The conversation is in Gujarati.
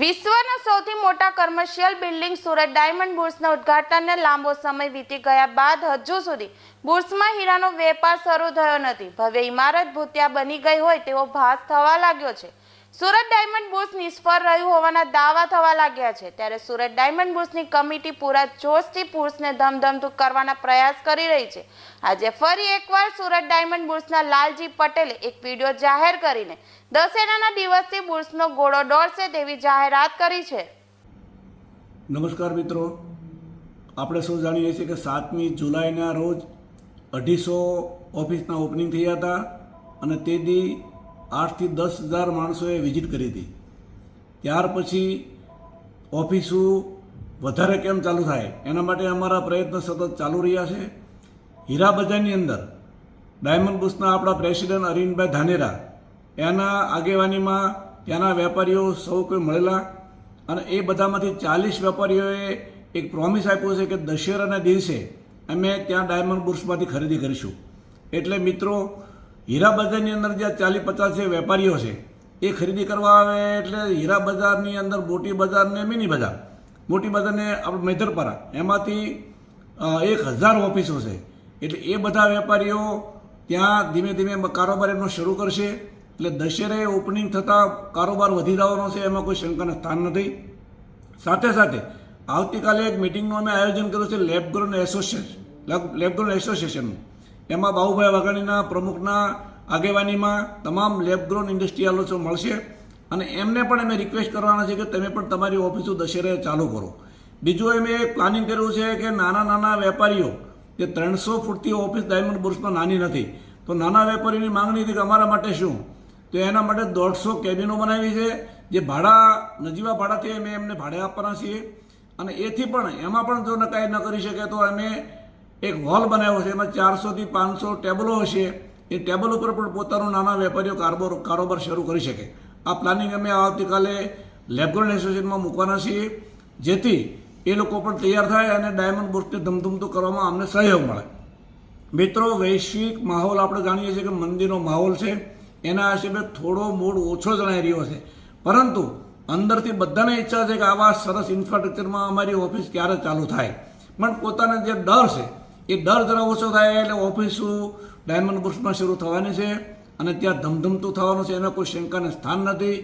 વિશ્વના સૌથી મોટા કમર્શિયલ બિલ્ડિંગ સુરત ડાયમંડ બુર્સના ઉદ્ઘાટનને લાંબો સમય વીતી ગયા બાદ હજુ સુધી બુર્સમાં હીરાનો વેપાર શરૂ થયો નથી. ભવ્ય ઇમારત ભૂતિયા બની ગઈ હોય તેવો ભાસ થવા લાગ્યો છે. સુરત ડાયમંડ બુર્સ નિષ્ફળ રહ્યું હોવાના દાવા થવા લાગ્યા છે. ત્યારે સુરત ડાયમંડ બુશની કમિટી પૂરા જોશથી પુરુષને ધમધમતું કરવાના પ્રયાસ કરી રહી છે. આજે ફરી એકવાર સુરત ડાયમંડ બુર્સના લાલજી પટેલે એક વીડિયો જાહેર કરીને દશેરાના દિવસથી બુર્સનો ઘોડો દોડશે તેવી જાહેરાત કરી છે. નમસ્કાર મિત્રો. આપણે સૌ જાણીએ છીએ કે સાતમી જુલાઈના રોજ અઢીસો ઓફિસના ઓપનિંગ થયા હતા અને તે દી આઠથી દસ હજાર માણસોએ વિઝિટ કરી હતી. ત્યાર પછી ઓફિસો વધારે કેમ ચાલુ થાય? એના માટે અમારા પ્રયત્ન સતત ચાલુ રહ્યા છે. હીરા બજારની અંદર ડાયમંડ બુસના આપણા પ્રેસિડેન્ટ અરવિંદભાઈ ધાનેરા, એના આગેવાનીમાં ત્યાંના વેપારીઓ સૌ કોઈ મળેલા અને એ બધામાંથી ચાલીસ વેપારીઓએ એક પ્રોમિસ આપ્યો છે કે દશેરાના દિવસે અમે ત્યાં ડાયમંડ બુર્સમાંથી ખરીદી કરીશું. એટલે મિત્રો હીરા બજારની અંદર જે ચાલીસ પચાસ વેપારીઓ છે, એ ખરીદી કરવા આવે એટલે હીરા બજારની અંદર મોટી બજાર ને મિની બજાર. મોટી બજારને આપણે મેધરપરા, એમાંથી એક હજાર ઓફિસો છે. એટલે એ બધા વેપારીઓ ત્યાં ધીમે ધીમે કારોબાર એમનો શરૂ કરશે. એટલે દશેરે ઓપનિંગ થતાં કારોબાર વધી જવાનો છે, એમાં કોઈ શંકાનું સ્થાન નથી. સાથે સાથે આવતીકાલે એક મિટિંગનું અમે આયોજન કર્યું છે, લેબગ્રોન એસોસિએશન લેબગ્રોન એસોસિએશનનું. એમાં બાહુભાઈ વાઘાણીના પ્રમુખના આગેવાનીમાં તમામ લેબગ્રોન ઇન્ડસ્ટ્રીયાલો મળશે. અને એમને પણ અમે રિક્વેસ્ટ કરવાના છે કે તમે પણ તમારી ઓફિસો દશેરે ચાલુ કરો. બીજું અમે એક પ્લાનિંગ કર્યું છે કે નાના નાના વેપારીઓ, જે ત્રણસો ફૂટથી ઓફિસ ડાયમંડ બુર્સમાં નાની નથી, તો નાના વેપારીની માંગણી હતી કે અમારા માટે શું? તો એના માટે દોઢસો કેબિનો બનાવી છે, જે ભાડા, નજીવા ભાડાથી અમે એમને ભાડે આપવાના છીએ. અને એથી પણ એમાં પણ જો નકાઈ ન કરી શકે તો અમે એક હોલ બનાવ્યો છે, એમાં ચારસોથી પાંચસો ટેબલો હશે. એ ટેબલ ઉપર પણ પોતાનું નાના વેપારીઓ કારોબાર કારોબાર શરૂ કરી શકે. આ પ્લાનિંગ અમે આવતીકાલે લેબગ્રોન એસોસિએશનમાં મૂકવાના છીએ, જેથી એ લોકો પણ તૈયાર થાય અને ડાયમંડ બુર્સને ધમધમતું કરવામાં અમને સહયોગ મળે. મિત્રો, વૈશ્વિક માહોલ આપણે જાણીએ છીએ કે મંદિરનો માહોલ છે. એના હિસાબે થોડો મૂડ ઓછો જણાઈ રહ્યો છે. પરંતુ અંદરથી બધાને ઈચ્છા છે કે આવા સરસ ઇન્ફ્રાસ્ટ્રક્ચરમાં અમારી ઓફિસ ક્યારે ચાલુ થાય. પણ પોતાના જે ડર છે એ ડર જરા ઓછો થાય એટલે ઓફિસ ડાયમંડ બુર્સમાં શરૂ થવાની છે અને ત્યાં ધમધમતું થવાનું છે, એમાં કોઈ શંકાને સ્થાન નથી.